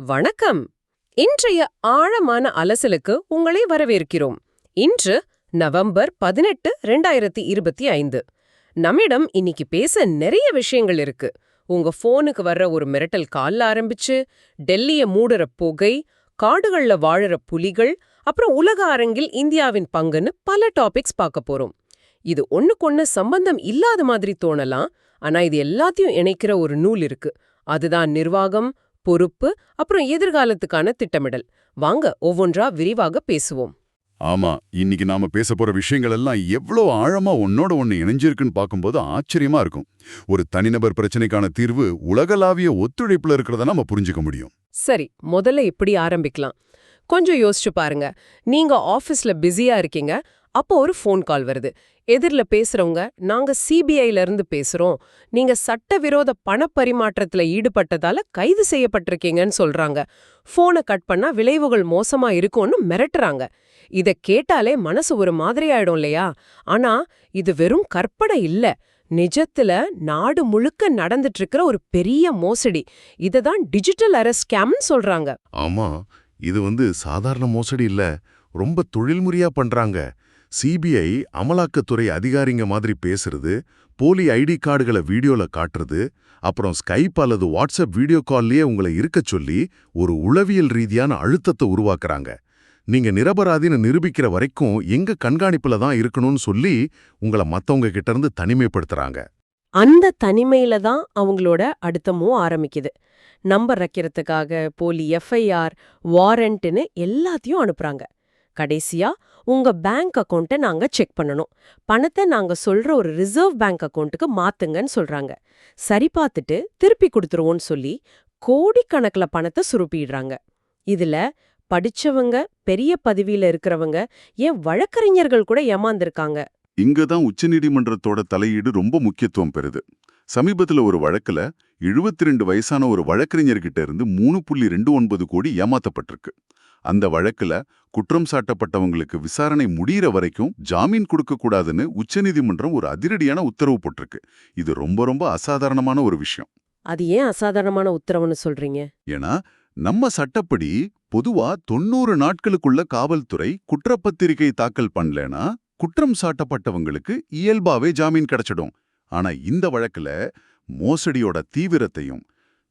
வணக்கம். இன்றைய ஆழமான அலசலுக்கு உங்களை வரவேற்கிறோம். இன்று நவம்பர் பதினெட்டு ரெண்டாயிரத்தி இருபத்தி ஐந்து. நம்மிடம் இன்னைக்கு பேச நிறைய விஷயங்கள் இருக்கு. உங்க போனுக்கு வர்ற ஒரு மிரட்டல் கால்ல ஆரம்பிச்சு டெல்லிய மூடுற புகை காடுகள்ல வாழுற புலிகள் அப்புறம் உலக அரங்கில் இந்தியாவின் பங்குன்னு பல டாபிக்ஸ் பார்க்க போறோம். இது ஒன்னுக்கொன்னு சம்பந்தம் இல்லாத மாதிரி தோணலாம். ஆனா இது எல்லாத்தையும் இணைக்கிற ஒரு நூல் இருக்கு. அதுதான் நிர்வாகம் பொறுப்பு அப்புறம் எதிர்காலத்துக்கான திட்டமிடல். வாங்க ஒவ்வொன்றா விரிவாக பேசுவோம். ஆமா இன்னைக்கு நாம பேச போற விஷயங்கள் எல்லாம் எவ்வளவு ஆழமா ஒன்னோட ஒண்ணு இணைஞ்சிருக்குன்னு பார்க்கும்போது ஆச்சரியமா இருக்கும். ஒரு தனிநபர் பிரச்சனைக்கான தீர்வு உலகளாவிய ஒத்துழைப்புல இருக்கிறத நம்ம புரிஞ்சுக்க முடியும். சரி முதல்ல இப்படி ஆரம்பிக்கலாம். கொஞ்சம் யோசிச்சு பாருங்க. நீங்க ஆபீஸ்ல பிஸியா இருக்கீங்க அப்போ ஒரு ஃபோன் கால் வருது. எதிரில் பேசுறவங்க நாங்க சிபிஐல இருந்து பேசுறோம். நீங்க சட்டவிரோத பணப்பரிமாற்றத்துல ஈடுபட்டதால கைது செய்யப்பட்டிருக்கீங்கன்னு சொல்றாங்க. போனை கட் பண்ணா விளைவுகள் மோசமா இருக்கும்னு மிரட்டுறாங்க. இத கேட்டாலே மனசு ஒரு மாதிரி ஆயிடும் இல்லையா? ஆனா இது வெறும் கற்பனை இல்ல. நிஜத்துல நாடு முழுக்க நடந்துட்டு இருக்கிற ஒரு பெரிய மோசடி. இததான் டிஜிட்டல் அரெஸ்ட் ஸ்கேம்னு சொல்றாங்க. ஆமா இது வந்து சாதாரண மோசடி இல்ல. ரொம்ப தொழில்முறையா பண்றாங்க. சிபிஐ அமலாக்கத்துறை அதிகாரிங்க மாதிரி பேசுறது போலி ஐடி கார்டுகளை வீடியோல காட்டுறது அப்புறம் ஸ்கைப் அல்லது வாட்ஸ்அப் வீடியோ கால்லயே உங்களை இருக்கச் சொல்லி ஒரு உளவியல் ரீதியான அழுத்தத்தை உருவாக்குறாங்க. நீங்க நிரபராதின்னு நிரூபிக்கிற வரைக்கும் எங்க கண்காணிப்புல தான் இருக்கணும்னு சொல்லி உங்களை மத்தவங்க கிட்ட இருந்து தனிமைப்படுத்துறாங்க. அந்த தனிமையில தான் அவங்களோட அடுத்தமும் ஆரம்பிக்குது. நம்பர் வைக்கிறதுக்காக போலி எஃப்ஐஆர் வாரண்ட்னு எல்லாத்தையும் அனுப்புறாங்க. கடைசியா உங்க பேங்க் அக்கௌண்ட்டை நாங்க செக் பண்ணணும். பணத்தை நாங்க சொல்ற ஒரு ரிசர்வ் பேங்க் அக்கௌண்ட்டுக்கு மாத்துங்கன்னு சொல்றாங்க. சரி பார்த்துட்டு திருப்பி கொடுத்துருவோம்னு சொல்லி கோடிக்கணக்குல பணத்தை சுருப்பிடுறாங்க. இதுல படிச்சவங்க பெரிய பதவியில இருக்கிறவங்க ஏன் வழக்கறிஞர்கள் கூட ஏமாந்திருக்காங்க. இங்கதான் உச்சநீதிமன்றத்தோட தலையீடு ரொம்ப முக்கியத்துவம் பெறுது. சமீபத்துல ஒரு வழக்குல 72 வயசான ஒரு வழக்கறிஞர்கிட்ட இருந்து மூணு புள்ளி ரெண்டு ஒன்பது கோடி ஏமாத்தப்பட்டிருக்கு. அந்த வழக்குல குற்றம் சாட்டப்பட்டவங்களுக்கு விசாரணை முடியிற வரைக்கும் ஜாமீன் கொடுக்க கூடாதுன்னு உச்சநீதிமன்றம் ஒரு அதிரடியான உத்தரவு போட்டிருக்கு. இது ரொம்ப ரொம்ப அசாதாரணமான ஒரு விஷயம். அது ஏன் அசாதாரணமான உத்தரவுன்னு சொல்றீங்க? ஏன்னா நம்ம சட்டப்படி பொதுவா தொண்ணூறு நாட்களுக்குள்ள காவல்துறை குற்றப்பத்திரிகை தாக்கல் பண்ணலனா குற்றம் சாட்டப்பட்டவங்களுக்கு இயல்பாவே ஜாமீன் கிடைச்சிடும். ஆனா இந்த வழக்குல மோசடியோட தீவிரத்தையும்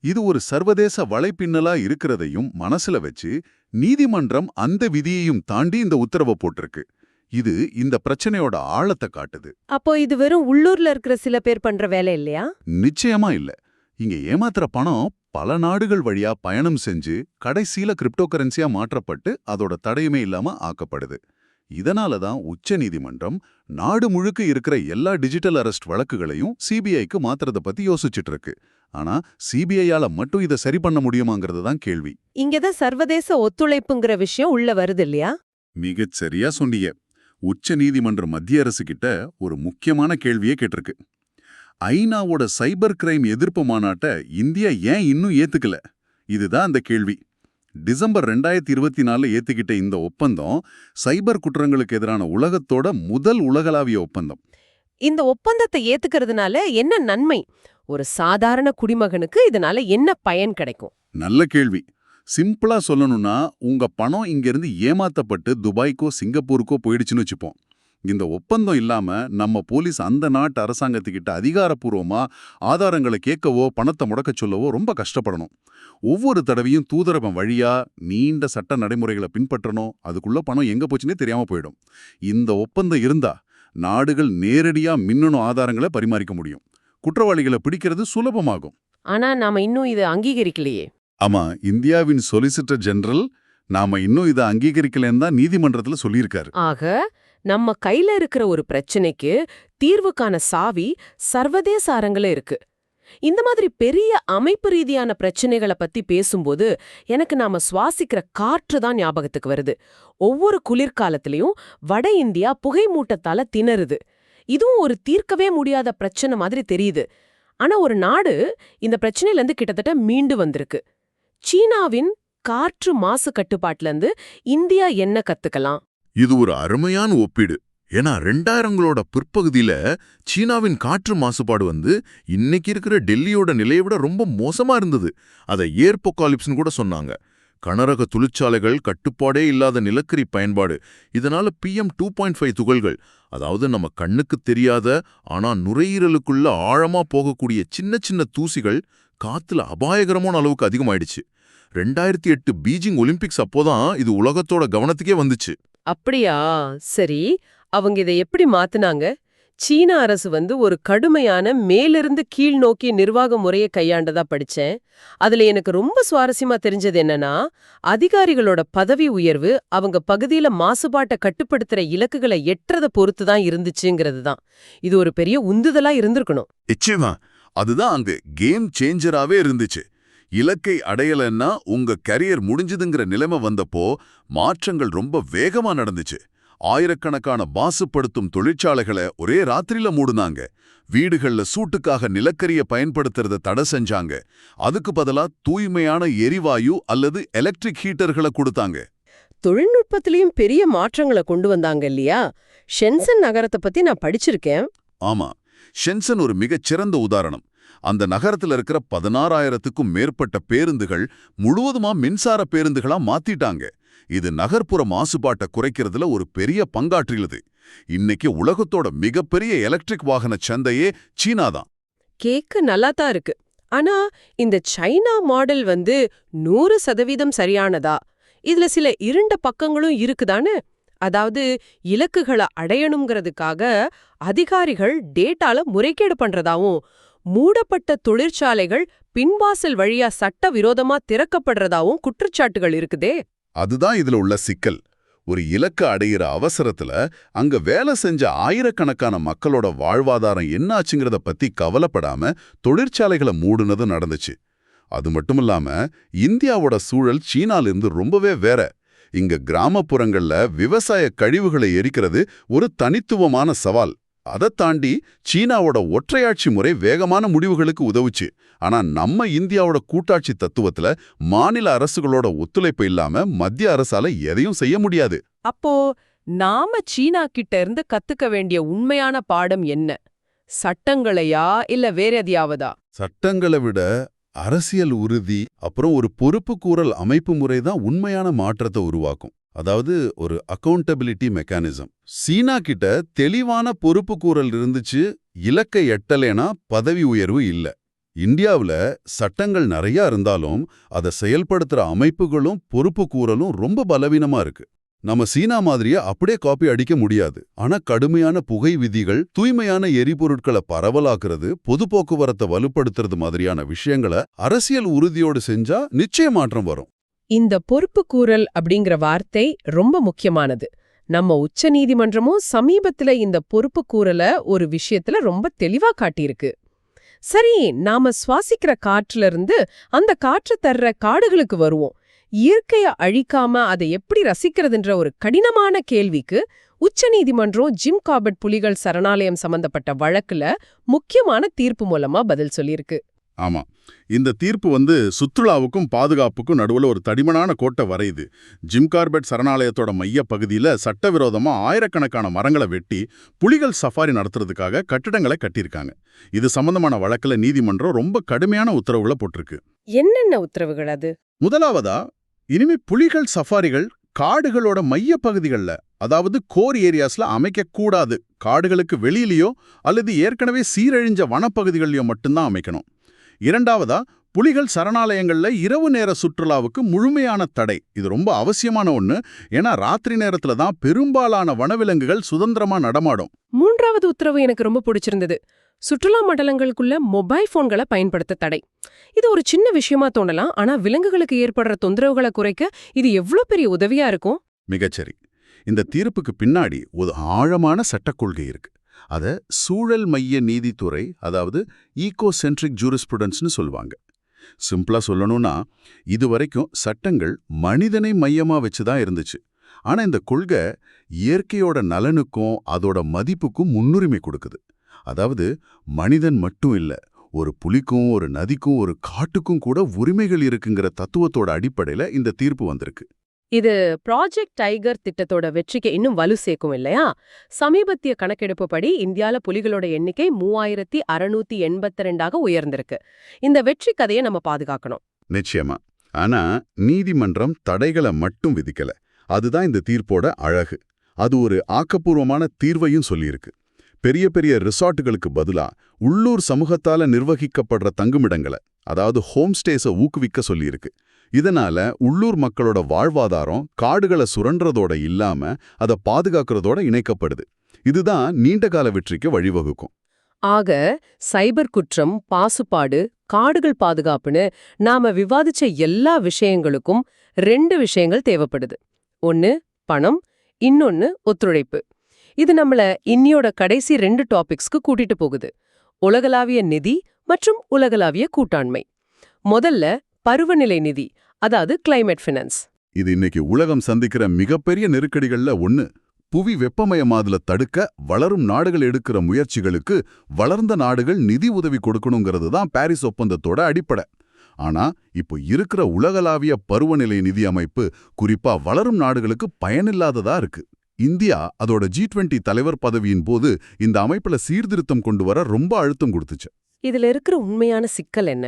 இது ஒரு சர்வதேச வலைப்பின்னலா இருக்கிறதையும் மனசுல வச்சு நீதிமன்றம் அந்த விதியையும் தாண்டி இந்த உத்தரவை போட்டிருக்கு. இது இந்த பிரச்சனையோட ஆழத்தை காட்டுது. அப்போ இது வெறும் உள்ளூர்ல இருக்கிற சில பேர் பண்ற வேலை இல்லையா? நிச்சயமா இல்ல. இங்க ஏமாத்துற பணம் பல நாடுகள் வழியா பயணம் செஞ்சு கடைசியில கிரிப்டோ கரன்சியா மாற்றப்பட்டு அதோட தடையுமே இல்லாம ஆக்கப்படுது. இதனால தான் உச்ச நீதிமன்றம் நாடு முழுக்க இருக்கிற எல்லா டிஜிட்டல் அரெஸ்ட் வழக்குகளையும் சிபிஐக்கு மாத்துறத பத்தி யோசிச்சுட்டு இருக்கு. ஆனா சிபிஐயால மட்டும் இதை சரி பண்ண முடியுமாங்கிறது தான் கேள்வி. இங்கதான் சர்வதேச ஒத்துழைப்புங்கிற விஷயம் உள்ள வருது இல்லையா? மிகச் சரியா சொன்னீங்க. உச்ச நீதிமன்ற மத்திய அரசு கிட்ட ஒரு முக்கியமான கேள்வியே கேட்டிருக்கு. ஐநாவோட சைபர் கிரைம் எதிர்ப்பு மாநாட்டை இந்தியா ஏன் இன்னும் ஏத்துக்கல? இதுதான் அந்த கேள்வி. டிசம்பர் ரெண்டாயிரத்தி இருபத்தி நாலுல ஏத்துக்கிட்ட இந்த ஒப்பந்தம் சைபர் குற்றங்களுக்கு எதிரான உலகத்தோட முதல் உலகளாவிய ஒப்பந்தம். இந்த ஒப்பந்தத்தை ஏத்துக்கிறதுனால என்ன நன்மை? ஒரு சாதாரண குடிமகனுக்கு இதனால என்ன பயன் கிடைக்கும்? நல்ல கேள்வி. சிம்பிளா சொல்லணும்னா உங்க பணம் இங்கிருந்து ஏமாத்தப்பட்டு துபாய்க்கோ சிங்கப்பூருக்கோ போயிடுச்சுன்னு வச்சுப்போம். இந்த ஒப்பந்தம் இல்லாம நம்ம போலீஸ் அந்த நாட்டு அரசாங்கத்துக்கிட்ட அதிகாரப்பூர்வமா ஆதாரங்களை கேட்கவோ பணத்தை முடக்க சொல்லவோ ரொம்ப கஷ்டப்படணும். ஒவ்வொரு தடவையும் தூதரகம் வழியா நீண்ட சட்ட நடைமுறைகளை பின்பற்றணும். அதுக்குள்ள பணம் எங்க போச்சுன்னே தெரியாம போயிடும். இந்த ஒப்பந்தம் இருந்தா நாடுகள் நேரடியா மின்னணு ஆதாரங்களை பரிமாறிக்க முடியும். குற்றவாளிகளை பிடிக்கிறது சுலபமாகும். ஆனா நாம இன்னும் இது அங்கீகரிக்கலையே. ஆமா இந்தியாவின் சொலிசிட்டர் ஜெனரல் நாம இன்னும் இதை அங்கீகரிக்கலன்னு தான் நீதிமன்றத்துல சொல்லியிருக்காரு. ஆக நம்ம கையில இருக்கிற ஒரு பிரச்சனைக்கு தீர்வுக்கான சாவி சர்வதேச அரங்கில இருக்கு. இந்த மாதிரி பெரிய அமைப்பு ரீதியான பிரச்சனைகளை பத்தி பேசும்போது எனக்கு நாம சுவாசிக்கிற காற்று தான் ஞாபகத்துக்கு வருது. ஒவ்வொரு குளிர்காலத்திலையும் வட இந்தியா புகை மூட்டத்தால திணறுது. இதுவும் ஒரு தீர்க்கவே முடியாத பிரச்சனை மாதிரி தெரியுது. ஆனா ஒரு நாடு இந்த பிரச்சனையில இருந்து கிட்டத்தட்ட மீண்டு வந்திருக்கு. சீனாவின் காற்று மாசு கட்டுப்பாட்டுல இருந்து இந்தியா என்ன கத்துக்கலாம்? இது ஒரு அருமையான ஒப்பீடு. ஏன்னா ரெண்டாயிரங்களோட பிற்பகுதியில சீனாவின் காற்று மாசுபாடு வந்து இன்னைக்கு இருக்கிற டெல்லியோட நிலையை விட ரொம்ப மோசமா இருந்தது. அதை ஏர்போகாலிப்ஸ்னு கூட சொன்னாங்க. கனரக தொழிற்சாலைகள் கட்டுப்பாடே இல்லாத நிலக்கரி பயன்பாடு. இதனால பிஎம் டூ பாயிண்ட் ஃபைவ் துகள்கள் அதாவது நம்ம கண்ணுக்கு தெரியாத ஆனா நுரையீரலுக்குள்ள ஆழமா போகக்கூடிய சின்ன சின்ன தூசிகள் காத்துல அபாயகரமான அளவுக்கு அதிகமாயிடுச்சு. ரெண்டாயிரத்தி எட்டு பீஜிங் ஒலிம்பிக்ஸ் அப்போதான் இது உலகத்தோட கவனத்துக்கே வந்துச்சு. அப்படியா? சரி அவங்க இதை எப்படி மாத்துனாங்க? சீன அரசு வந்து ஒரு கடுமையான மேலிருந்து கீழ் நோக்கி நிர்வாக முறையை கையாண்டதா படிச்சேன். அதுல எனக்கு ரொம்ப சுவாரஸ்யமா தெரிஞ்சது என்னன்னா அதிகாரிகளோட பதவி உயர்வு அவங்க பகுதியில மாசுபாட்டை கட்டுப்படுத்துற இலக்குகளை எட்டுறதை பொறுத்து தான் இருந்துச்சுங்கிறது தான். இது ஒரு பெரிய உந்துதலா இருந்திருக்கணும். நிச்சயமா. அதுதான் அந்த கேம் சேஞ்சராவே இருந்துச்சு. இலக்கை அடையலன்னா உங்க கரியர் முடிஞ்சுதுங்கிற நிலைமை வந்தப்போ மாற்றங்கள் ரொம்ப வேகமா நடந்துச்சு. ஆயிரக்கணக்கான மாசுபடுத்தும் தொழிற்சாலைகளை ஒரே ராத்திரியில மூடுனாங்க. வீடுகள்ல சூட்டுக்காக நிலக்கரிய பயன்படுத்துறத தடை செஞ்சாங்க. அதுக்கு பதிலா தூய்மையான எரிவாயு அல்லது எலக்ட்ரிக் ஹீட்டர்களை கொடுத்தாங்க. தொழில்நுட்பத்திலயும் பெரிய மாற்றங்களை கொண்டு வந்தாங்க இல்லையா? ஷென்சன் நகரத்தை பத்தி நான் படிச்சிருக்கேன். ஆமா. ஷென்சன் ஒரு மிகச்சிறந்த உதாரணம். அந்த நகரத்துல இருக்கிற பதினாறாயிரத்துக்கும் மேற்பட்ட பேருந்துகள் முழுவதுமா மின்சார பேருந்துகளா மாத்திட்டாங்க. இது நகர்ப்புற மாசுபாட்டை குறைக்கிறதுல ஒரு பெரிய பங்காற்றியுள்ளது இன்னைக்கு உலகத்தோட மிகப்பெரிய எலக்ட்ரிக் வாகன சந்தையே சீனா தான் கேக்க நல்லா தான் இருக்கு. ஆனா இந்த சைனா மாடல் வந்து நூறு சதவீதம் சரியானதா? இதுல சில இருண்ட பக்கங்களும் இருக்குதானே அதாவது இலக்குகளை அடையணுங்கிறதுக்காக அதிகாரிகள் டேட்டால முறைகேடு பண்றதாவும் மூடப்பட்ட தொழிற்சாலைகள் பின்வாசல் வழியா சட்ட விரோதமா திறக்கப்படுறதாவும் குற்றச்சாட்டுகள் இருக்குதே. அதுதான் இதுல உள்ள சிக்கல். ஒரு இலக்க அடையிற அவசரத்துல அங்க வேலை செஞ்ச ஆயிரக்கணக்கான மக்களோட வாழ்வாதாரம் என்னாச்சுங்கிறத பத்தி கவலைப்படாம தொழிற்சாலைகளை மூடுனது நடந்துச்சு. அது மட்டுமில்லாம இந்தியாவோட சூழல் சீனால இருந்து ரொம்பவே வேற. இங்க கிராமப்புறங்கள்ல விவசாய கழிவுகளை எரிக்கிறது ஒரு தனித்துவமான சவால். அதை தாண்டி சீனாவோட ஒற்றையாட்சி முறை வேகமான முடிவுகளுக்கு உதவுச்சு. ஆனா நம்ம இந்தியாவோட கூட்டாட்சி தத்துவத்துல மாநில அரசுகளோட ஒத்துழைப்பு இல்லாம மத்திய அரசால எதையும் செய்ய முடியாது. அப்போ நாம சீனா கிட்ட இருந்து கத்துக்க வேண்டிய உண்மையான பாடம் என்ன? சட்டங்களையா இல்ல வேற எதையாவதா? சட்டங்களை விட அரசியல் உறுதி அப்புறம் ஒரு பொறுப்பு கூறல் அமைப்பு முறை தான் உண்மையான மாற்றத்தை உருவாக்கும். அதாவது ஒரு அக்கவுண்டபிலிட்டி மெக்கானிசம் சீனா கிட்ட தெளிவான பொறுப்பு கூறல் இருந்துச்சு இலக்கை எட்டலேனா பதவி உயர்வு இல்ல. இந்தியாவுல சட்டங்கள் நிறைய இருந்தாலும் அதை செயல்படுத்துற அமைப்புகளும் பொறுப்பு கூறலும் ரொம்ப பலவீனமா இருக்கு. நம்ம சீனா மாதிரியே அப்படியே காப்பி அடிக்க முடியாது. ஆனா கடுமையான புகை விதிகள் தூய்மையான எரிபொருட்களை பரவலாக்குறது பொது போக்குவரத்தை வலுப்படுத்துறது மாதிரியான விஷயங்களை அரசியல் உறுதியோடு செஞ்சா நிச்சய மாற்றம் வரும். இந்த பொறுப்பு கூறல் அப்படிங்கிற வார்த்தை ரொம்ப முக்கியமானது. நம்ம உச்ச நீதிமன்றமும் சமீபத்துல இந்த பொறுப்பு கூறல ஒரு விஷயத்துல ரொம்ப தெளிவா காட்டியிருக்கு. சரி நாம சுவாசிக்கிற காற்றுல இருந்து அந்த காற்று தர்ற காடுகளுக்கு வருவோம். இயற்கைய அழிக்காம அதை எப்படி ரசிக்கிறதுன்ற ஒரு கடினமான கேள்விக்கு உச்ச நீதிமன்றம் ஜிம் காபட் புலிகள் சரணாலயம் சம்பந்தப்பட்ட வழக்குல முக்கியமான தீர்ப்பு மூலமா பதில் சொல்லியிருக்கு. ஆமா. இந்த தீர்ப்பு வந்து சுற்றுலாவுக்கும் பாதுகாப்புக்கும் நடுவுல ஒரு தடிமனான கோட்டை வரையுது. ஜிம் கார்பெட் சரணாலயத்தோட மைய பகுதியில சட்டவிரோதமா ஆயிரக்கணக்கான மரங்களை வெட்டி புலிகள் சஃபாரி நடத்துறதுக்காக கட்டிடங்களை கட்டியிருக்காங்க. இது சம்பந்தமான வழக்குல நீதிமன்றம் ரொம்ப கடுமையான உத்தரவுகளை போட்டிருக்கு. என்னென்ன உத்தரவுகள் அது? முதலாவதா இனிமே புலிகள் சஃபாரிகள் காடுகளோட மைய பகுதிகளில் அதாவது கோர் ஏரியாஸ்ல அமைக்கக்கூடாது. காடுகளுக்கு வெளியிலயோ அல்லது ஏற்கனவே சீரழிஞ்ச வனப்பகுதிகளிலயோ மட்டும்தான் அமைக்கணும். இரண்டாவதா புலிகள் சரணாலயங்கள்ல இரவு நேர சுற்றுலாவுக்கு முழுமையான தடை. இது ரொம்ப அவசியமான ஒண்ணு. ஏன்னா ராத்திரி நேரத்துல தான் பெரும்பாலான வனவிலங்குகள் சுதந்திரமா நடமாடும். மூன்றாவது உத்தரவு எனக்கு ரொம்ப பிடிச்சிருந்தது. சுற்றுலா மண்டலங்களுக்குள்ள மொபைல் போன்களை பயன்படுத்த தடை. இது ஒரு சின்ன விஷயமா தோணலாம். ஆனா விலங்குகளுக்கு ஏற்படுற தொந்தரவுகளை குறைக்க இது எவ்ளோ பெரிய உதவியா இருக்கும்? மிகச்சரி. இந்த தீர்ப்புக்கு பின்னாடி ஒரு ஆழமான சட்டக் இருக்கு. அத சூழல் மைய நீதித்துறை அதாவது ஈகோ சென்ட்ரிக் ஜூரிஸ்புடன்ஸ்னு சொல்லுவாங்க. சிம்பிளா சொல்லணும்னா இதுவரைக்கும் சட்டங்கள் மனிதனை மையமா வச்சு தான் இருந்துச்சு. ஆனா இந்த கொள்கை இயற்கையோட நலனுக்கும் அதோட மதிப்புக்கும் முன்னுரிமை கொடுக்குது. அதாவது மனிதன் மட்டும் இல்ல ஒரு புலிக்கும் ஒரு நதிக்கும் ஒரு காட்டுக்கும் கூட உரிமைகள் இருக்குங்கிற தத்துவத்தோட அடிப்படையில் இந்த தீர்ப்பு வந்திருக்கு. இது ப்ராஜெக்ட் டைகர் திட்டத்தோட வெற்றிக்கு இன்னும் வலு சேர்க்கும் இல்லையா? சமீபத்திய கணக்கெடுப்பு படி இந்தியால புலிகளோட எண்ணிக்கை மூவாயிரத்தி அறுநூத்தி எண்பத்தி ரெண்டாக உயர்ந்திருக்கு. இந்த வெற்றி கதையை நம்ம பாதுகாக்கணும். நிச்சயமா. ஆனா நீதிமன்றம் தடைகளை மட்டும் விதிக்கல. அதுதான் இந்த தீர்ப்போட அழகு. அது ஒரு ஆக்கப்பூர்வமான தீர்வையும் சொல்லியிருக்கு. பெரிய பெரிய ரிசார்ட்டுகளுக்கு பதிலா உள்ளூர் சமூகத்தால நிர்வகிக்கப்படுற தங்குமிடங்களை அதாவது ஹோம் ஸ்டேஸை ஊக்குவிக்க சொல்லியிருக்கு. இதனால உள்ளூர் மக்களோட வாழ்வாதாரம் காடுகளை சுரண்டறதோட இல்லாம அதை பாதுகாக்கிறதோட இணைக்கப்படுது. இதுதான் நீண்டகால வெற்றிக்கு வழிவகுக்கும். ஆக சைபர் குற்றம் பாசுபாடு காடுகள் பாதுகாப்புன்னு நாம விவாதிச்ச எல்லா விஷயங்களுக்கும் ரெண்டு விஷயங்கள் தேவைப்படுது. ஒன்னு பணம் இன்னொன்னு ஒத்துழைப்பு. இது நம்மள இன்னியோட கடைசி ரெண்டு டாபிக்ஸ்க்கு கூட்டிட்டு போகுது. உலகளாவிய நிதி மற்றும் உலகளாவிய கூட்டாண்மை. முதல்ல பருவநிலை நிதி அதாவது கிளைமேட் ஃபினான்ஸ் இது இன்னைக்கு உலகம் சந்திக்கிற மிகப்பெரிய நெருக்கடிகள்ல ஒண்ணு. புவி வெப்பமயமாதல தடுக்க வளரும் நாடுகள் எடுக்கிற முயற்சிகளுக்கு வளர்ந்த நாடுகள் நிதி உதவி கொடுக்கணுங்கிறது தான் பாரிஸ் ஒப்பந்தத்தோட அடிப்படை. ஆனா இப்போ இருக்கிற உலகளாவிய பருவநிலை நிதி அமைப்பு குறிப்பா வளரும் நாடுகளுக்கு பயனில்லாததா இருக்கு. இந்தியா அதோட ஜி டுவெண்ட்டி தலைவர் பதவியின் போது இந்த அமைப்புல சீர்திருத்தம் கொண்டு வர ரொம்ப அழுத்தம் கொடுத்துச்சு. இதுல இருக்கிற உண்மையான சிக்கல் என்ன?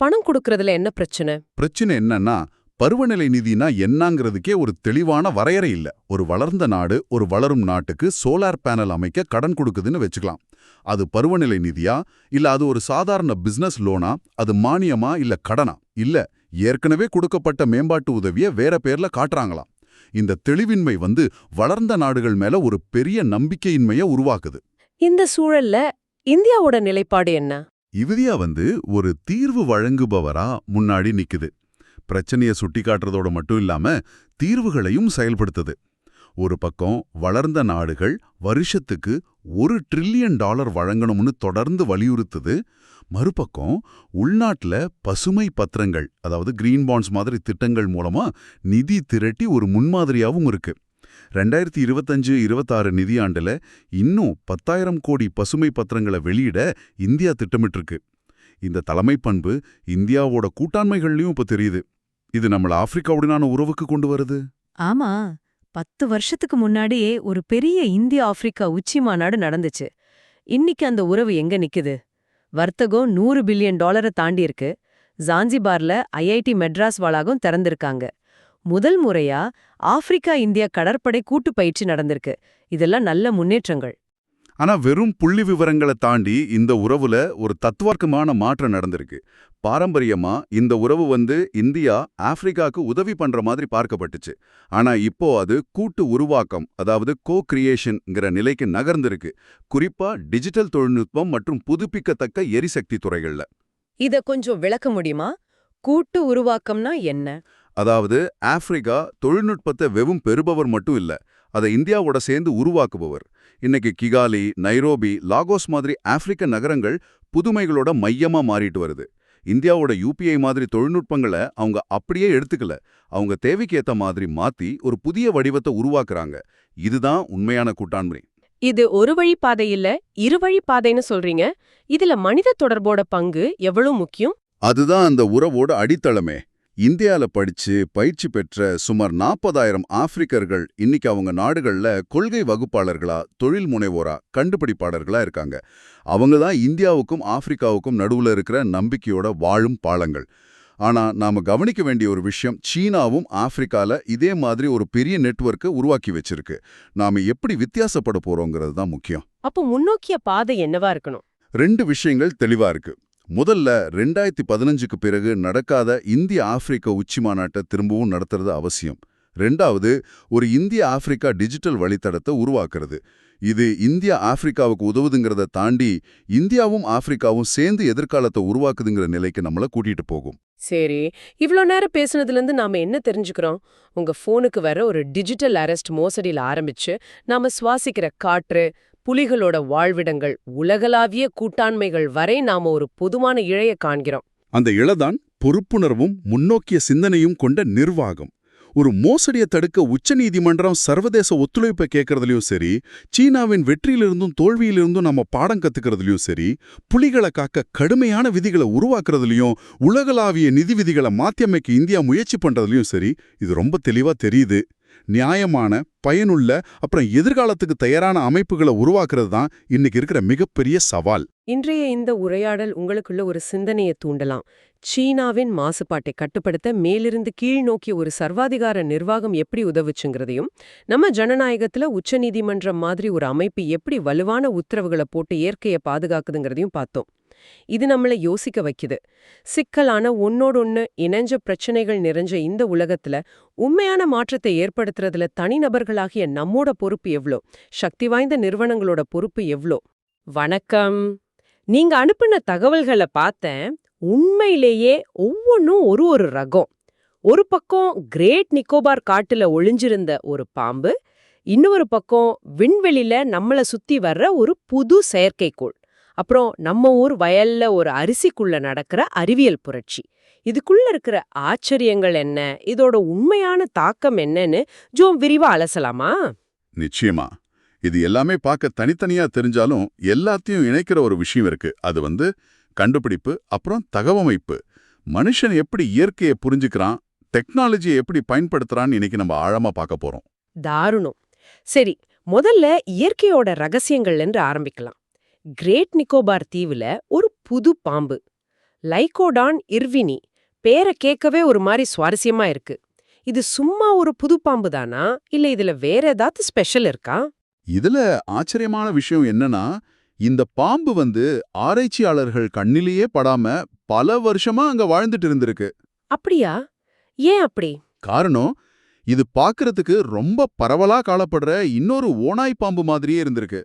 பணம் கொடுக்கறதுல என்ன பிரச்சனை? பிரச்சனை என்னன்னா பருவநிலை நிதினா என்னங்கிறதுக்கே ஒரு தெளிவான வரையறை இல்ல. ஒரு வளர்ந்த நாடு ஒரு வளரும் நாட்டுக்கு சோலார் பேனல் அமைக்க கடன் கொடுக்குதுன்னு வச்சுக்கலாம். அது பருவநிலை நிதியா இல்ல அது ஒரு சாதாரண பிசினஸ் லோனா அது மானியமா இல்ல கடனா? இல்ல ஏற்கனவே கொடுக்கப்பட்ட மேம்பாட்டு உதவிய வேற பேர்ல காட்டுறாங்களாம். இந்த தெளிவின்மை வந்து வளர்ந்த நாடுகள் மேல ஒரு பெரிய நம்பிக்கையின்மைய உருவாக்குது. இந்த சூழல்ல இந்தியாவோட நிலைப்பாடு என்ன? இவதியா வந்து ஒரு தீர்வு வழங்குபவரா முன்னாடி நிக்குது. பிரச்சனைய சுட்டிக்காட்டுறதோட மட்டும் இல்லாம தீர்வுகளையும் செயல்படுத்துது. ஒரு பக்கம் வளர்ந்த நாடுகள் வருஷத்துக்கு ஒரு ட்ரில்லியன் டாலர் வழங்கணும்னு தொடர்ந்து வலியுறுத்துது. மறுபக்கம் உள்நாட்டுல பசுமை பத்திரங்கள் அதாவது கிரீன் பாண்ட்ஸ் மாதிரி திட்டங்கள் மூலமா நிதி திரட்டி ஒரு முன்மாதிரியாகவும் இருக்கு. ரெண்டாயிரத்தி இருபத்தஞ்சு இருபத்தாறு நிதியாண்டுல இன்னும் பத்தாயிரம் கோடி பசுமை பத்திரங்களை வெளியிட இந்தியா திட்டமிட்டிருக்கு. இந்த தலைமை பண்பு இந்தியாவோட கூட்டாண்மைகள்லயும் இப்ப தெரியுது. இது நம்மள ஆப்பிரிக்காவுடனான உறவுக்கு கொண்டு வருது. ஆமா பத்து வருஷத்துக்கு முன்னாடியே ஒரு பெரிய இந்திய ஆப்பிரிக்கா உச்சி மாநாடு நடந்துச்சு. இன்னைக்கு அந்த உறவு எங்க நிக்குது? வர்த்தகம் நூறு பில்லியன் டாலரை தாண்டி இருக்கு ஜான்சிபார்ல ஐஐடி மெட்ராஸ் வளாகம் திறந்திருக்காங்க. முதல் முறையா ஆப்பிரிக்கா இந்தியா கடற்படை கூட்டு பயிற்சி நடந்திருக்கு. இதெல்லாம் நல்ல முன்னேற்றங்கள். ஆனா வெறும் புள்ளி விவரங்களை தாண்டி இந்த உறவுல ஒரு தத்துவார்க்கமான மாற்றம் நடந்திருக்கு. பாரம்பரியமா இந்த உறவு வந்து இந்தியா ஆப்பிரிக்காக்கு உதவி பண்ற மாதிரி பார்க்கப்பட்டுச்சு. ஆனா இப்போ அது கூட்டு உருவாக்கம் அதாவது கோ கிரியேஷன்ங்கிற நிலைக்கு நகர்ந்திருக்கு. குறிப்பா டிஜிட்டல் தொழில்நுட்பம் மற்றும் புதுப்பிக்கத்தக்க எரிசக்தி துறைகள்ல. இத கொஞ்சம் விளக்க முடியுமா? கூட்டு உருவாக்கம்னா என்ன? அதாவது ஆப்பிரிக்கா தொழில்நுட்பத்தை வெறும் பெறுபவர் மட்டும் இல்ல அதை இந்தியாவோட சேர்ந்து உருவாக்குபவர். இன்னைக்கு கிகாலி நைரோபி லாகோஸ் மாதிரி ஆப்பிரிக்க நகரங்கள் புதுமைகளோட மையமா மாறிட்டு வருது. இந்தியாவோட யூபிஐ மாதிரி தொழில்நுட்பங்களை அவங்க அப்படியே எடுத்துக்கல. அவங்க தேவைக்கு ஏத்த மாதிரி மாத்தி ஒரு புதிய வடிவத்தை உருவாக்குறாங்க. இதுதான் உண்மையான கூட்டாண்மை. இது ஒரு வழி பாதை இல்ல இருவழி பாதைன்னு சொல்றீங்க. இதுல மனித தொடர்போட பங்கு எவ்வளவு முக்கியம்? அதுதான் அந்த உறவோட அடித்தளமே. இந்தியால படிச்சு பயிற்சி பெற்ற சுமார் நாற்பதாயிரம் ஆப்பிரிக்கர்கள் இன்னைக்கு அவங்க நாடுகள்ல கொள்கை வகுப்பாளர்களா தொழில் முனைவோரா கண்டுபிடிப்பாளர்களா இருக்காங்க. அவங்க தான் இந்தியாவுக்கும் ஆப்பிரிக்காவுக்கும் நடுவுல இருக்கிற நம்பிக்கையோட வாழும் பாலங்கள். ஆனா நாம கவனிக்க வேண்டிய ஒரு விஷயம் சீனாவும் ஆப்பிரிக்கால இதே மாதிரி ஒரு பெரிய நெட்வொர்க்கை உருவாக்கி வச்சிருக்கு. நாம எப்படி வித்தியாசப்பட போறோங்கிறது தான் முக்கியம். அப்போ முன்னோக்கிய பாதை என்னவா இருக்கணும்? ரெண்டு விஷயங்கள் தெளிவா இருக்கு. முதல்ல ரெண்டாயிரத்தி பதினஞ்சுக்கு பிறகு நடக்காத இந்திய ஆப்பிரிக்க உச்சி மாநாட்டை திரும்பவும் நடத்துறது அவசியம். ரெண்டாவது ஒரு இந்திய ஆப்பிரிக்கா டிஜிட்டல் வழித்தடத்தை உருவாக்குறது. இது இந்தியா ஆப்பிரிக்காவுக்கு உதவுதுங்கிறத தாண்டி இந்தியாவும் ஆப்பிரிக்காவும் சேர்ந்து எதிர்காலத்தை உருவாக்குதுங்கிற நிலைக்கு நம்மள கூட்டிட்டு போகும். சரி இவ்ளோ நேரம் பேசுனதுல இருந்து நாம என்ன தெரிஞ்சுக்கிறோம்? உங்க ஃபோனுக்கு வர ஒரு டிஜிட்டல் அரெஸ்ட் மோசடியில ஆரம்பிச்சு நாம சுவாசிக்கிற காற்று புலிகளோட வாழ்விடங்கள் உலகளாவிய கூட்டாண்மைகள் வரை நாம ஒரு பொதுவான இழைய காண்கிறோம். அந்த இழதான் பொறுப்புணர்வும் முன்னோக்கிய சிந்தனையும் கொண்ட நிர்வாகம். ஒரு மோசடியை தடுக்க உச்சநீதிமன்றம் சர்வதேச ஒத்துழைப்பை கேட்கறதுலயும் சரி சீனாவின் வெற்றியிலிருந்தும் தோல்வியிலிருந்தும் நம்ம பாடம் கத்துக்கிறதுலயும் சரி புலிகளை காக்க கடுமையான விதிகளை உருவாக்குறதுலயும் உலகளாவிய நிதி விதிகளை மாத்தியமைக்க இந்தியா முயற்சி பண்றதுலயும் சரி இது ரொம்ப தெளிவா தெரியுது. நியாயமான பயனுள்ள அப்புறம் எதிர்காலத்துக்கு தயாரான அமைப்புகளை உருவாக்குறது தான் இன்னைக்கு இருக்கிற மிகப்பெரிய சவால். இன்றைய இந்த உரையாடல் உங்களுக்குள்ள ஒரு சிந்தனையை தூண்டலாம். சீனாவின் மாசுபாட்டை கட்டுப்படுத்த மேலிருந்து கீழ் நோக்கிய ஒரு சர்வாதிகார நிர்வாகம் எப்படி உதவுச்சுங்கிறதையும் நம்ம ஜனநாயகத்துல உச்சநீதிமன்றம் மாதிரி ஒரு அமைப்பு எப்படி வலுவான உத்தரவுகளை போட்டு இயற்கையை பாதுகாக்குதுங்கிறதையும் பார்த்தோம். இது நம்மள யோசிக்க வைக்குது. சிக்கலான ஒன்னோடொன்னு இணைஞ்ச பிரச்சனைகள் நிறைஞ்ச இந்த உலகத்துல உண்மையான மாற்றத்தை ஏற்படுத்துறதுல தனிநபர்களாகிய நம்மோட பொறுப்பு எவ்ளோ? சக்தி வாய்ந்த நிறுவனங்களோட பொறுப்பு எவ்ளோ? வணக்கம். நீங்க அனுப்பின தகவல்களை பார்த்தேன். உண்மையிலேயே ஒவ்வொன்றும் ஒரு ஒரு ரகம். ஒரு பக்கம் கிரேட் நிக்கோபார் காட்டுல ஒளிஞ்சிருந்த ஒரு பாம்பு இன்னொரு பக்கம் விண்வெளியில நம்மள சுத்தி வர்ற ஒரு புது செயற்கைக்கோள். அப்புறம் நம்ம ஊர் வயல்ல ஒரு அரிசிக்குள்ள நடக்கிற அறிவியல் புரட்சி. இதுக்குள்ள இருக்கிற ஆச்சரியங்கள் என்ன? இதோட உண்மையான தாக்கம் என்னன்னு ஜோம் விரிவா அலசலாமா? நிச்சயமா. இது எல்லாமே பார்க்க தனித்தனியா தெரிஞ்சாலும் எல்லாத்தையும் இணைக்கிற ஒரு விஷயம் இருக்கு. அது வந்து கண்டுபிடிப்பு அப்புறம் தகவமைப்பு. மனுஷன் எப்படி இயற்கையை புரிஞ்சுக்கிறான்? டெக்னாலஜியை எப்படி பயன்படுத்துறான்னு இன்னைக்கு நம்ம ஆழமா பார்க்க போறோம். தாருணம். சரி முதல்ல இயற்கையோட ரகசியங்கள் என்று ஆரம்பிக்கலாம். கிரேட் நிக்கோபார் தீவுல ஒரு புது பாம்பு. லைகோடான் இர்வினி. பேரை கேட்கவே ஒரு மாதிரி சுவாரஸ்யமா இருக்கு. இது சும்மா ஒரு புது பாம்பு தானா? இல்ல இதுல வேற ஏதாவது ஸ்பெஷல் இருக்கா? இதுல ஆச்சரியமான விஷயம் என்னன்னா இந்த பாம்பு வந்து ஆராய்ச்சியாளர்கள் கண்ணிலேயே படாம பல வருஷமா அங்க வாழ்ந்துட்டு இருந்திருக்கு. அப்படியா? ஏன் அப்படி? காரணம் இது பார்க்கறதுக்கு ரொம்ப பரவலா காணப்படுற இன்னொரு ஓனாய் பாம்பு மாதிரியே இருந்திருக்கு.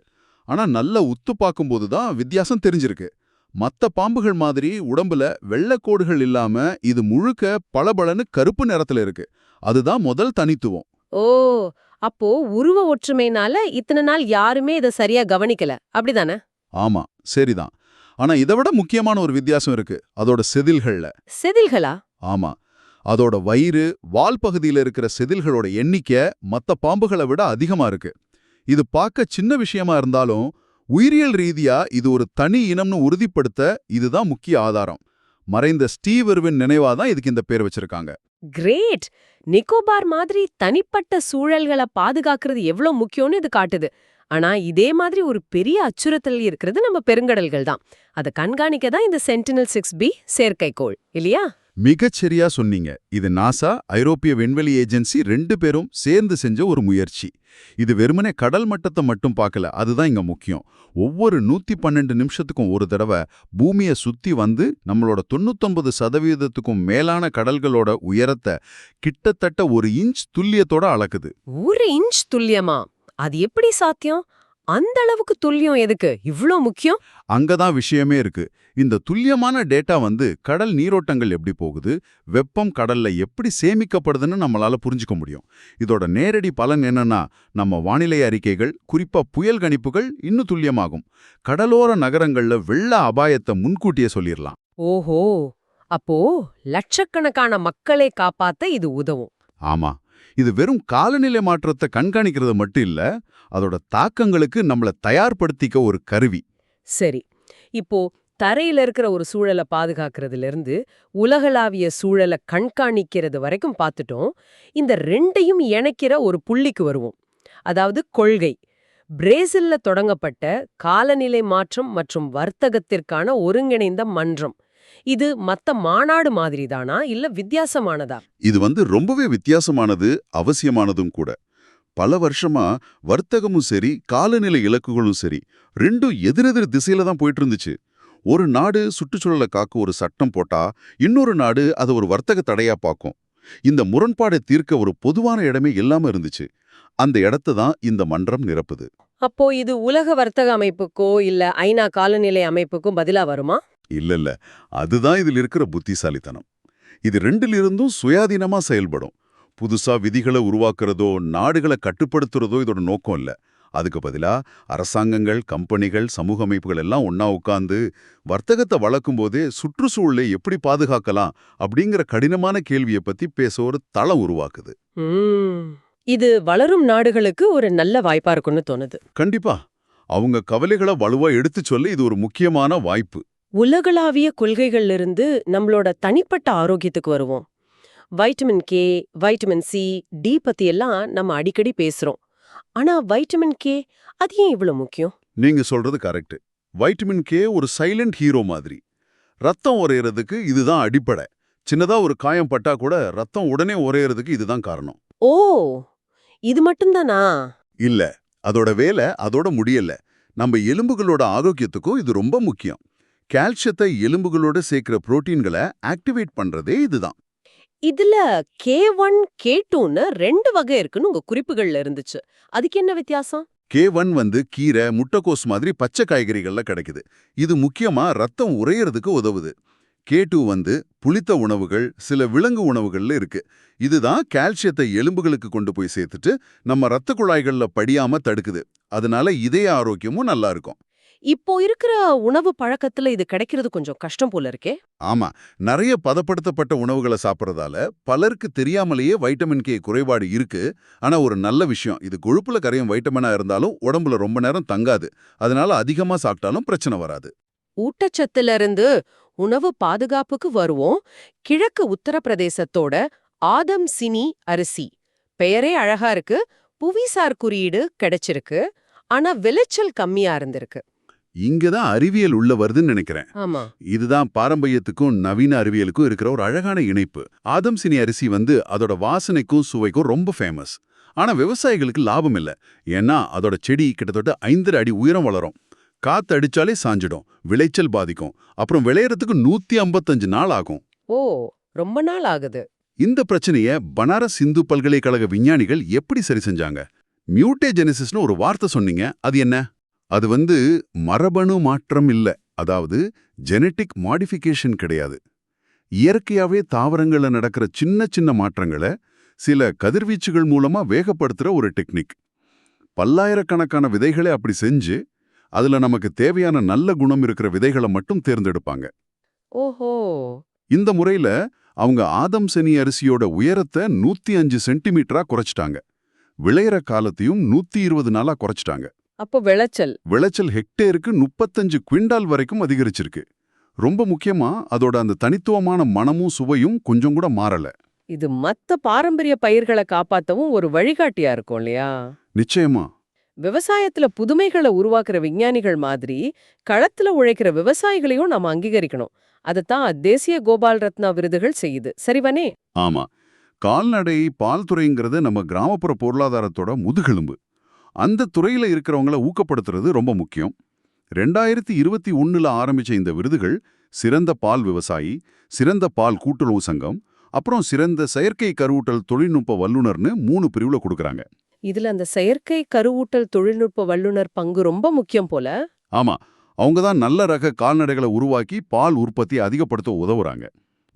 ஆனா நல்லா உத்து பார்க்கும்போது தான் வித்தியாசம் தெரிஞ்சிருக்கு. மத்த பாம்புகள் மாதிரி உடம்புல வெள்ளைக்கோடுகள் இல்லாம இது முழுக்க பளபளன்னு கருப்பு நிறத்துல இருக்கு. அதுதான் முதல் தனித்துவம். ஓ அப்போ உருவ ஒற்றுமைனால இத்தனை நாள் யாருமே இத சரியா கவனிக்கல. அப்படிதானே? ஆமா சரிதான். ஆனா இதை விட முக்கியமான ஒரு வித்தியாசம் இருக்கு. அதோட செதில்கள்ல. செதில்களா? ஆமா. அதோட வயிறு வால் பகுதியில இருக்கிற செதில்களோட எண்ணிக்கை மத்த பாம்புகளை விட அதிகமா இருக்கு. இது பார்க்க சின்ன விஷயமா இருந்தாலும் உயிரியல் ரீதியா இது ஒரு தனி இனம்னு உறுதிப்படுத்த இதுதான் முக்கிய ஆதாரம். மறைந்த ஸ்டீவ் இர்வின் நினைவா தான் இதுக்கு இந்த பேர் வச்சிருக்காங்க. கிரேட்! நிக்கோபார் மாதிரி தனிப்பட்ட சூழல்களை பாதுகாக்கிறது எவ்ளோ முக்கியம்னு இது காட்டுது. ஆனா இதே மாதிரி ஒரு பெரிய அச்சுறுத்தல் இருக்கிறது நம்ம பெருங்கடல்கள் தான். அதை கண்காணிக்க தான் இந்த சென்டினல் சிக்ஸ் பி செயற்கைக்கோள் இல்லையா? மிகச்சரியா சொன்னீங்க. இது நாசா ஐரோப்பிய விண்வெளி ஏஜென்சி ரெண்டு பேரும் சேர்ந்து செஞ்ச ஒரு முயற்சி. இது வெறுமனே கடல் மட்டத்தை மட்டும் பார்க்கல அதுதான் இங்க முக்கியம். ஒவ்வொரு நூத்தி பன்னெண்டு நிமிஷத்துக்கும் ஒரு தடவை பூமியை சுத்தி வந்து நம்மளோட தொண்ணூத்தொன்பது சதவீதத்துக்கும் மேலான கடல்களோட உயரத்தை கிட்டத்தட்ட ஒரு இன்ச் துல்லியத்தோட அளக்குது. ஒரு இன்ச் துல்லியமா? அது எப்படி சாத்தியம்? அந்த அளவுக்கு துல்லியம் எதுக்கு? இவ்ளோ முக்கியம்? அங்கதான் விஷயமே இருக்கு. இந்த துல்லியமான டேட்டா வந்து கடல் நீரோட்டங்கள் எப்படி போகுது? வெப்பம் கடல்ல எப்படி சேமிக்கப்படுதுன்னு நம்மளால புரிஞ்சுக்க முடியும். இதோட நேரடி பலன் என்னன்னா நம்ம வானிலை அறிக்கைகள் குறிப்பா புயல் கணிப்புகள் இன்னும் துல்லியமாகும். கடலோர நகரங்கள்ல வெள்ள அபாயத்தை முன்கூட்டியே சொல்லிடலாம் ஓஹோ! அப்போ லட்சக்கணக்கான மக்களை காப்பாத்த இது உதவும். ஆமா. இது வெறும் காலநிலை மாற்றத்தை கண்காணிக்கிறது மட்டும் இல்ல அதோட தாக்கங்களுக்கு நம்மள தயார்படுத்திக்க ஒரு கருவி. சரி இப்போ தரையில இருக்கிற ஒரு சூழலை பாதுகாக்கிறதுல இருந்து உலகளாவிய சூழலை கண்காணிக்கிறது வரைக்கும் பார்த்துட்டோம். இந்த ரெண்டையும் இணைக்கிற ஒரு புள்ளிக்கு வருவோம். அதாவது கொள்கை. பிரேசில்ல தொடங்கப்பட்ட காலநிலை மாற்றம் மற்றும் வர்த்தகத்திற்கான ஒருங்கிணைந்த மன்றம். இது மத்த மாநாடு மாதிரிதானா? இல்ல வித்தியாசமானதா? இது வந்து ரொம்பவே வித்தியாசமானது அவசியமானதும் கூட. பல வருஷமா வர்த்தகமும் சரி காலநிலை இலக்குகளும் சரி ரெண்டும் எதிரெதிர் திசையில தான் போயிட்டு இருந்துச்சு ஒரு நாடு சுற்றுச்சூழலை காக்க ஒரு சட்டம் போட்டா இன்னொரு நாடு அதை ஒரு வர்த்தக தடையா பார்க்கும். இந்த முரண்பாடை தீர்க்க ஒரு பொதுவான இடமே இல்லாம இருந்துச்சு. அந்த இடத்தை தான் இந்த மன்றம் நிரப்புது. அப்போ இது உலக வர்த்தக அமைப்புக்கோ இல்ல ஐநா காலநிலை அமைப்புக்கும் பதிலா வருமா? இல்ல இல்ல அதுதான் இதில் இருக்கிற புத்திசாலித்தனம். இது ரெண்டிலிருந்தும் சுயாதீனமா செயல்படும். புதுசா விதிகளை உருவாக்குறதோ நாடுகளை கட்டுப்படுத்துறதோ இதோட நோக்கம் இல்ல. அதுக்கு பதிலா அரசாங்கங்கள் கம்பெனிகள் சமூக அமைப்புகள் எல்லாம் ஒண்ணா உட்கார்ந்து வர்த்தகத்தை வளர்க்கும் போதே சுற்றுச்சூழலை எப்படி பாதுகாக்கலாம் அப்படிங்கிற கடினமான கேள்வியை பத்தி பேச ஒரு தளம் உருவாக்குது. இது வளரும் நாடுகளுக்கு ஒரு நல்ல வாய்ப்பா இருக்கும்னு தோணுது. கண்டிப்பா. அவங்க கவலைகளை வலுவா எடுத்துச் சொல்ல இது ஒரு முக்கியமான வாய்ப்பு. உலகளாவிய கொள்கைகள்ல இருந்து நம்மளோட தனிப்பட்ட ஆரோக்கியத்துக்கு வருவோம். Vitamin K vitamin C D பத்தி எல்லாம் நம்ம அடிக்கடி பேசுறோம். ஆனா வைட்டமின் கே அது ஏன் இவ்வளவு முக்கியம்? நீங்க சொல்றது கரெக்ட் வைட்டமின் கே ஒரு சைலண்ட் ஹீரோ மாதிரி. ரத்தம் உறையறதுக்கு இதுதான் அடிப்படை. சின்னதா ஒரு காயம் பட்டா கூட ரத்தம் உடனே உறையறதுக்கு இதுதான் காரணம். ஓ! இது மட்டும்தானா? இல்ல. அதோட வேலை அதோட முடியல. நம்ம எலும்புகளோட ஆரோக்கியத்துக்கும் இது ரொம்ப முக்கியம். கால்சியத்தை எலும்புகளோட சேர்க்கிற புரோட்டீன்களை ஆக்டிவேட் பண்றதே இதுதான். இதுல கே ஒன் கே டூன்னு ரெண்டு வகை இருக்குன்னு உங்க குறிப்புகள்ல இருந்துச்சு. அதுக்கு என்ன வித்தியாசம்? கே ஒன் வந்து கீரை முட்டைக்கோஸ் மாதிரி பச்சை காய்கறிகள்ல கிடைக்குது. இது முக்கியமா ரத்தம் உறையறதுக்கு உதவுது. கே டூ வந்து புளித்த உணவுகள் சில விலங்கு உணவுகள்ல இருக்கு. இதுதான் கால்சியத்தை எலும்புகளுக்கு கொண்டு போய் சேர்த்துட்டு நம்ம ரத்த குழாய்கள்ல படியாம தடுக்குது. அதனால இதய ஆரோக்கியமும் நல்லா இருக்கும். இப்போ இருக்கிற உணவு பழக்கத்துல இது கிடைக்கிறது கொஞ்சம் கஷ்டம் போல இருக்கே. ஆமா. நிறைய பதப்படுத்தப்பட்ட உணவுகளை சாப்பிட்றதால பலருக்கு தெரியாமலேயே வைட்டமின் கே குறைபாடு இருக்கு. ஆனா ஒரு நல்ல விஷயம் இது கொழுப்புல கரையும் வைட்டமினா இருந்தாலும் உடம்புல ரொம்ப நேரம் தங்காது. அதனால அதிகமா சாப்பிட்டாலும் பிரச்சனை வராது. ஊட்டச்சத்துல இருந்து உணவு பாதுகாப்புக்கு வருவோம். கிழக்கு உத்தரப்பிரதேசத்தோட ஆதம் சினி அரிசி. பெயரே அழகா இருக்கு. புவிசார் குறியீடு கிடைச்சிருக்கு. ஆனா விளைச்சல் கம்மியா இருந்திருக்கு. இங்கதான் அறிவியல் உள்ள வருதுன்னு நினைக்கிறேன். இதுதான் பாரம்பரியத்துக்கும் நவீன அறிவியலுக்கும் இருக்கிற ஒரு அழகான இணைப்பு. ஆதம் சினி அரிசி வந்து அதோட வாசனைக்கும் சுவைக்கும் ரொம்ப ஃபேமஸ் ஆனா விவசாயிகளுக்கு லாபம் இல்ல. ஏன்னா அதோட செடி கிட்டத்தட்ட ஐந்தரை அடி உயரம் வளரும். காத்து அடிச்சாலே சாஞ்சிடும். விளைச்சல் பாதிக்கும். அப்புறம் விளையறதுக்கு நூத்தி ஐம்பத்தஞ்சு நாள் ஆகும். ஓ ரொம்ப நாள் ஆகுது. இந்த பிரச்சனைய பனாரஸ் இந்து பல்கலைக்கழக விஞ்ஞானிகள் எப்படி சரி செஞ்சாங்க? மியூட்டேஜெனிசிஸ்னு ஒரு வார்த்தை சொன்னீங்க. அது என்ன? அது வந்து மரபணு மாற்றம் இல்ல. அதாவது ஜெனட்டிக் மாடிஃபிகேஷன் கிடையாது. இயற்கையாவே தாவரங்கள்ல நடக்கிற சின்ன சின்ன மாற்றங்களை சில கதிர்வீச்சுகள் மூலமா வேகப்படுத்துற ஒரு டெக்னிக் பல்லாயிரக்கணக்கான விதைகளை அப்படி செஞ்சு அதுல நமக்கு தேவையான நல்ல குணம் இருக்கிற விதைகளை மட்டும் தேர்ந்தெடுப்பாங்க. ஓஹோ! இந்த முறையில அவங்க ஆதம் செனி அரிசியோட உயரத்தை நூத்தி அஞ்சு சென்டிமீட்டரா குறைச்சிட்டாங்க. விளையிற காலத்தையும் நூத்தி இருபது நாளா குறைச்சிட்டாங்க. அப்போ விளைச்சல். விளைச்சல் ஹெக்டேருக்கு முப்பத்தஞ்சு குவிண்டால் வரைக்கும் அதிகரிச்சிருக்கு. ரொம்ப முக்கியமா அதோட அந்த தனித்துவமான மனமும் சுவையும் கொஞ்சம் கூட மாறல. இது மத்த பாரம்பரிய பயிர்களை காப்பாத்தவும் ஒரு வழிகாட்டியா இருக்கும் இல்லையா? நிச்சயமா. விவசாயத்துல புதுமைகளை உருவாக்குற விஞ்ஞானிகள் மாதிரி களத்துல உழைக்கிற விவசாயிகளையும் நாம அங்கீகரிக்கணும். அதைத்தான் தேசிய கோபால் ரத்னா விருதுகள் செய்யுது. சரிவனே ஆமா. கால்நடை பால் துறைங்கிறது நம்ம கிராமப்புற பொருளாதாரத்தோட முதுகெலும்பு. அந்த துறையில இருக்கிறவங்கள ஊக்கப்படுத்துறது ரொம்ப முக்கியம். ரெண்டாயிரத்தி இருபத்தி ஒண்ணுல ஆரம்பிச்ச இந்த விருதுகள் சிறந்த பால் விவசாயி சிறந்த பால் கூட்டுறவு சங்கம் அப்புறம் சிறந்த செயற்கை கருவூட்டல் தொழில்நுட்ப வல்லுனர்னு மூணு பிரிவுல கொடுக்கறாங்க. இதுல அந்த செயற்கை கருவூட்டல் தொழில்நுட்ப வல்லுனர் பங்கு ரொம்ப முக்கியம் போல. ஆமா அவங்க தான் நல்ல ரக கால்நடைகளை உருவாக்கி பால் உற்பத்தி அதிகப்படுத்த உதவுறாங்க.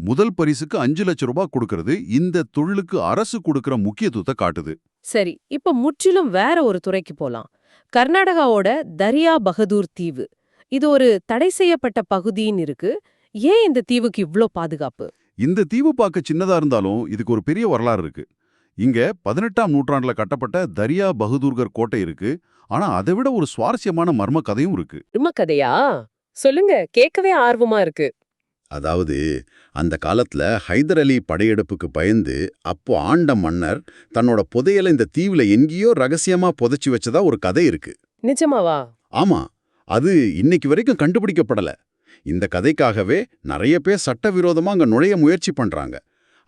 முதல் பரிசுக்கு அஞ்சு லட்சம் ரூபாய் கொடுக்கறது இந்த தொழிலுக்கு அரசு கொடுக்கிற முக்கியத்துவத்தை காட்டுது. சரி இப்ப முற்றிலும் வேற ஒரு துறைக்கு போலாம். கர்நாடகாவோட தரியா பகதூர் தீவு. இது ஒரு தடை செய்யப்பட்ட பகுதின்னு இருக்கு. ஏன் இந்த தீவுக்கு இவ்ளோ பாதுகாப்பு? இந்த தீவு பார்க்க சின்னதா இருந்தாலும் இதுக்கு ஒரு பெரிய வரலாறு இருக்கு. இங்க பதினெட்டாம் நூற்றாண்டுல கட்டப்பட்ட தரியா பகதூர்கர் கோட்டை இருக்கு. ஆனா அதை விட ஒரு சுவாரஸ்யமான மர்ம கதையும் இருக்கு. உண்மை கதையா சொல்லுங்க கேட்கவே ஆர்வமா இருக்கு. அதாவது அந்த காலத்துல ஹைதர் அலி படையெடுப்புக்கு பயந்து அப்போ ஆண்ட மன்னர் தன்னோட புதையலை இந்த தீவுல எங்கேயோ ரகசியமா புதைச்சு வச்சதா ஒரு கதை இருக்கு. நிஜமாவா? ஆமா. அது இன்னைக்கு வரைக்கும் கண்டுபிடிக்கப்படல. இந்த கதைக்காகவே நிறைய பேர் சட்டவிரோதமா அங்க நுழைய முயற்சி பண்றாங்க.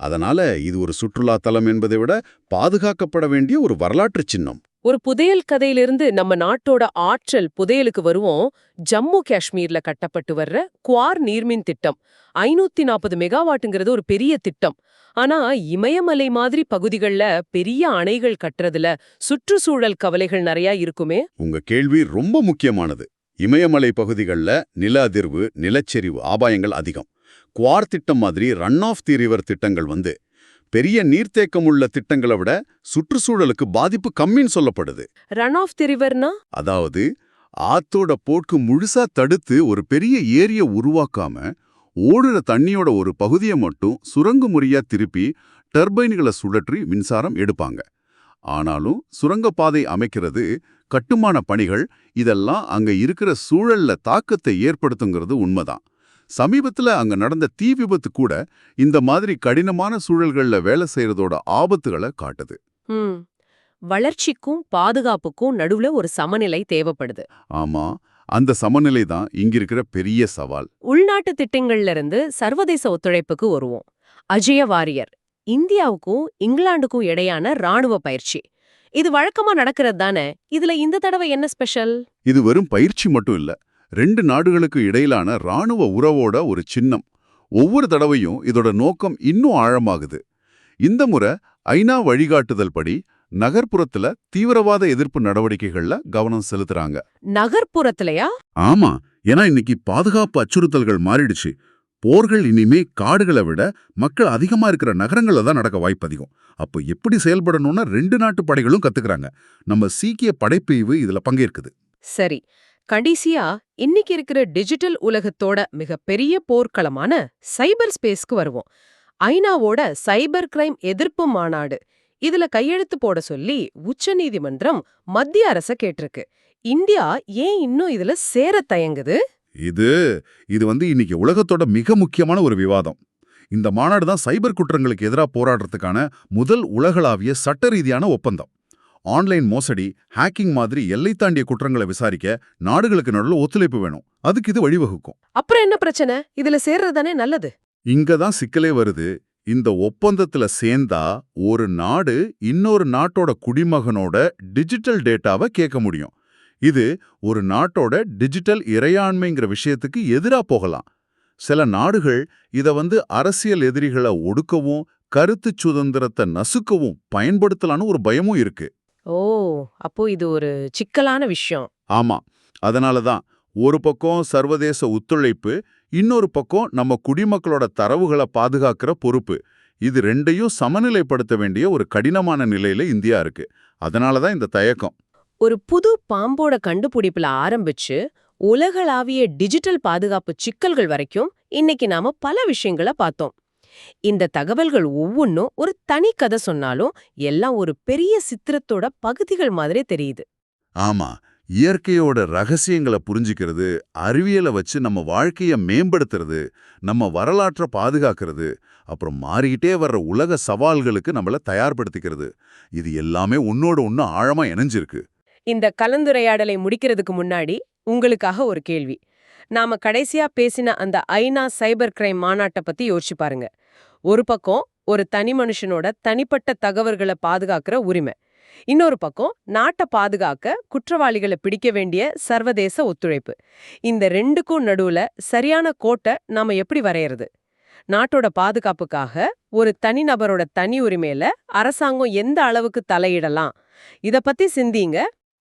அதனால இது ஒரு சுற்றுலா தலம் என்பதை விட பாதுகாக்கப்பட வேண்டிய ஒரு வரலாற்று சின்னம். ஒரு புதையல் கதையிலிருந்து நம்ம நாட்டோட ஆற்றல் புதையலுக்கு வருவோம். ஜம்மு காஷ்மீர்ல கட்டப்பட்டு வர்ற குவார் நீர்மின் திட்டம். ஐநூத்தி நாற்பது மெகாவாட்டுங்கிறது ஒரு பெரிய திட்டம். ஆனா இமயமலை மாதிரி பகுதிகள்ல பெரிய அணைகள் கட்டுறதுல சுற்றுச்சூழல் கவலைகள் நிறைய இருக்குமே? உங்க கேள்வி ரொம்ப முக்கியமானது. இமயமலை பகுதிகளில் நில அதிர்வு நிலச்சரிவு ஆபாயங்கள் அதிகம். குவார் திட்டம் மாதிரி ரன் ஆஃப் தி ரிவர் திட்டங்கள் வந்து பெரிய நீர்த்தேக்கம் உள்ள திட்டங்களை விட சுற்றுச்சூழலுக்கு பாதிப்பு கம்மின்னு சொல்லப்படுது. ரன் ஆஃப் தி ரிவர்னா அதாவது ஆத்தோட போக்கு முழுசா தடுத்து ஒரு பெரிய ஏரிய உருவாக்காம ஓடுற தண்ணியோட ஒரு பகுதியை மட்டும் சுரங்க முறையா திருப்பி டர்பைன்களை சுழற்றி மின்சாரம் எடுப்பாங்க. ஆனாலும் சுரங்கப்பாதை அமைக்கிறது கட்டுமான பணிகள் இதெல்லாம் அங்க இருக்கிற சூழல்ல தாக்கத்தை ஏற்படுத்துங்கிறது உண்மைதான். சமீபத்துல அங்க நடந்த தீ விபத்து கூட இந்த மாதிரி கடினமான சூழல்கள்ல வேலை செய்யறதோட ஆபத்துகளை காட்டுது. வளர்ச்சிக்கும் பாதுகாப்புக்கும் நடுவுல ஒரு சமநிலை தேவைப்படுது. ஆமா அந்த சமநிலை தான் இங்க இருக்கிற பெரிய சவால். உள்நாட்டு திட்டங்கள்ல இருந்து சர்வதேச ஒத்துழைப்புக்கு வருவோம். அஜய வாரியர் இந்தியாவுக்கும் இங்கிலாந்துக்கும் இடையான ராணுவ பயிற்சி. இது வழக்கமா நடக்கிறது தானே? இதுல இந்த தடவை என்ன ஸ்பெஷல்? இது வெறும் பயிற்சி மட்டும் இல்ல ரெண்டு நாடுகளுக்கு இடையிலான ராணுவ உறவோட ஒரு சின்னம். ஒவ்வொரு தடவையும் இதோட நோக்கம் இன்னும் ஆழமாகுது. இந்த முறை ஐநா வழிகாட்டுதல் படி நகர்ப்புறத்துல தீவிரவாத எதிர்ப்பு நடவடிக்கைகள்ல கவனம் செலுத்துறாங்க. நகர்ப்புறத்திலயா? ஆமா. ஏன்னா இன்னைக்கு பாதுகாப்பு அச்சுறுத்தல்கள் மாறிடுச்சு. போர்கள் இனிமே காடுகளை விட மக்கள் அதிகமா இருக்கிற நகரங்கள்ல தான் நடக்க வாய்ப்பு அதிகம். அப்போ எப்படி செயல்படணும்னு ரெண்டு நாட்டு படைகளும் கத்துக்கிறாங்க. நம்ம சீக்கிய படைப்பிரிவு இதுல பங்கேற்குது. சரி. கடைசியா இன்னைக்கு இருக்கிற டிஜிட்டல் உலகத்தோட மிகப்பெரிய போர்க்களமான சைபர் ஸ்பேஸ்க்கு வருவோம். ஐநாவோட சைபர் கிரைம் எதிர்ப்பு மாநாடு. இதுல கையெழுத்து போட சொல்லி உச்சநீதிமன்றம் மத்திய அரச கேட்டிருக்கு. இந்தியா ஏன் இன்னும் இதுல சேர தயங்குது? இது இது வந்து இன்னைக்கு உலகத்தோட மிக முக்கியமான ஒரு விவாதம். இந்த மாநாடு தான் சைபர் குற்றங்களுக்கு எதிராக போராடுறதுக்கான முதல் உலகளாவிய சட்ட ரீதியான ஒப்பந்தம். ஆன்லைன் மோசடி ஹேக்கிங் மாதிரி எல்லை தாண்டிய குற்றங்களை விசாரிக்க நாடுகளுக்கு நடுவில் ஒத்துழைப்பு வேணும். அதுக்கு இது வழிவகுக்கும். அப்புறம் என்ன பிரச்சனை? இதுல சேர்றதுதானே நல்லது. இங்க தான் சிக்கலே வருது. இந்த ஒப்பந்தத்துல சேர்ந்தா ஒரு நாடு இன்னொரு நாட்டோட குடிமகனோட டிஜிட்டல் டேட்டாவை கேட்க முடியும். இது ஒரு நாட்டோட டிஜிட்டல் இறையாண்மைங்கிற விஷயத்துக்கு எதிரா போகலாம். சில நாடுகள் இத வந்து அரசியல் எதிரிகளை ஒடுக்கவும் கருத்து சுதந்திரத்தை நசுக்கவும் பயன்படுத்தலான்னு ஒரு பயமும் இருக்கு. ஓ அப்போ இது ஒரு சிக்கலான விஷயம். ஆமா. அதனால தான் ஒரு பக்கம் சர்வதேச ஒத்துழைப்பு இன்னொரு பக்கம் நம்ம குடிமக்களோட தரவுகளை பாதுகாக்கிற பொறுப்பு. இது ரெண்டையும் சமநிலைப்படுத்த வேண்டிய ஒரு கடினமான நிலையில இந்தியா இருக்கு. அதனால தான் இந்த தயக்கம். ஒரு புது பாம்போட கண்டுபிடிப்புல ஆரம்பிச்சு உலகளாவிய டிஜிட்டல் பாதுகாப்பு சிக்கல்கள் வரைக்கும் இன்னைக்கு நாம பல விஷயங்களை பார்த்தோம். இந்த தகவல்கள் ஒவ்வொன்றும் ஒரு தனி கதை சொன்னாலும் எல்லாம் ஒரு பெரிய சித்திரத்தோட பகுதிகள் மாதிரி தெரியுது. ஆமா இயற்கையோட ரகசியங்களை புரிஞ்சுக்கிறது அறிவியலை வச்சு நம்ம வாழ்க்கைய மேம்படுத்துறது நம்ம வரலாற்றை பாதுகாக்கிறது அப்புறம் மாறிக்கிட்டே வர்ற உலக சவால்களுக்கு நம்மள தயார்படுத்திக்கிறது. இது எல்லாமே உன்னோட ஒன்று ஆழமா இணைஞ்சிருக்கு. இந்த கலந்துரையாடலை முடிக்கிறதுக்கு முன்னாடி உங்களுக்காக ஒரு கேள்வி. நாம கடைசியா பேசின அந்த ஐநா சைபர் கிரைம் மாநாட்டை பத்தி யோசிச்சு பாருங்க. ஒரு பக்கம் ஒரு தனி மனுஷனோட தனிப்பட்ட தகவல்களை பாதுகாக்கிற உரிமை. இன்னொரு பக்கம் நாட்டை பாதுகாக்க குற்றவாளிகளை பிடிக்க வேண்டிய சர்வதேச ஒத்துழைப்பு. இந்த ரெண்டுக்கும் நடுவுல சரியான கோட்டை நாம எப்படி வரையறது? நாட்டோட பாதுகாப்புக்காக ஒரு தனிநபரோட தனி உரிமையில அரசாங்கம் எந்த அளவுக்கு தலையிடலாம்? இத பத்தி சிந்திங்க.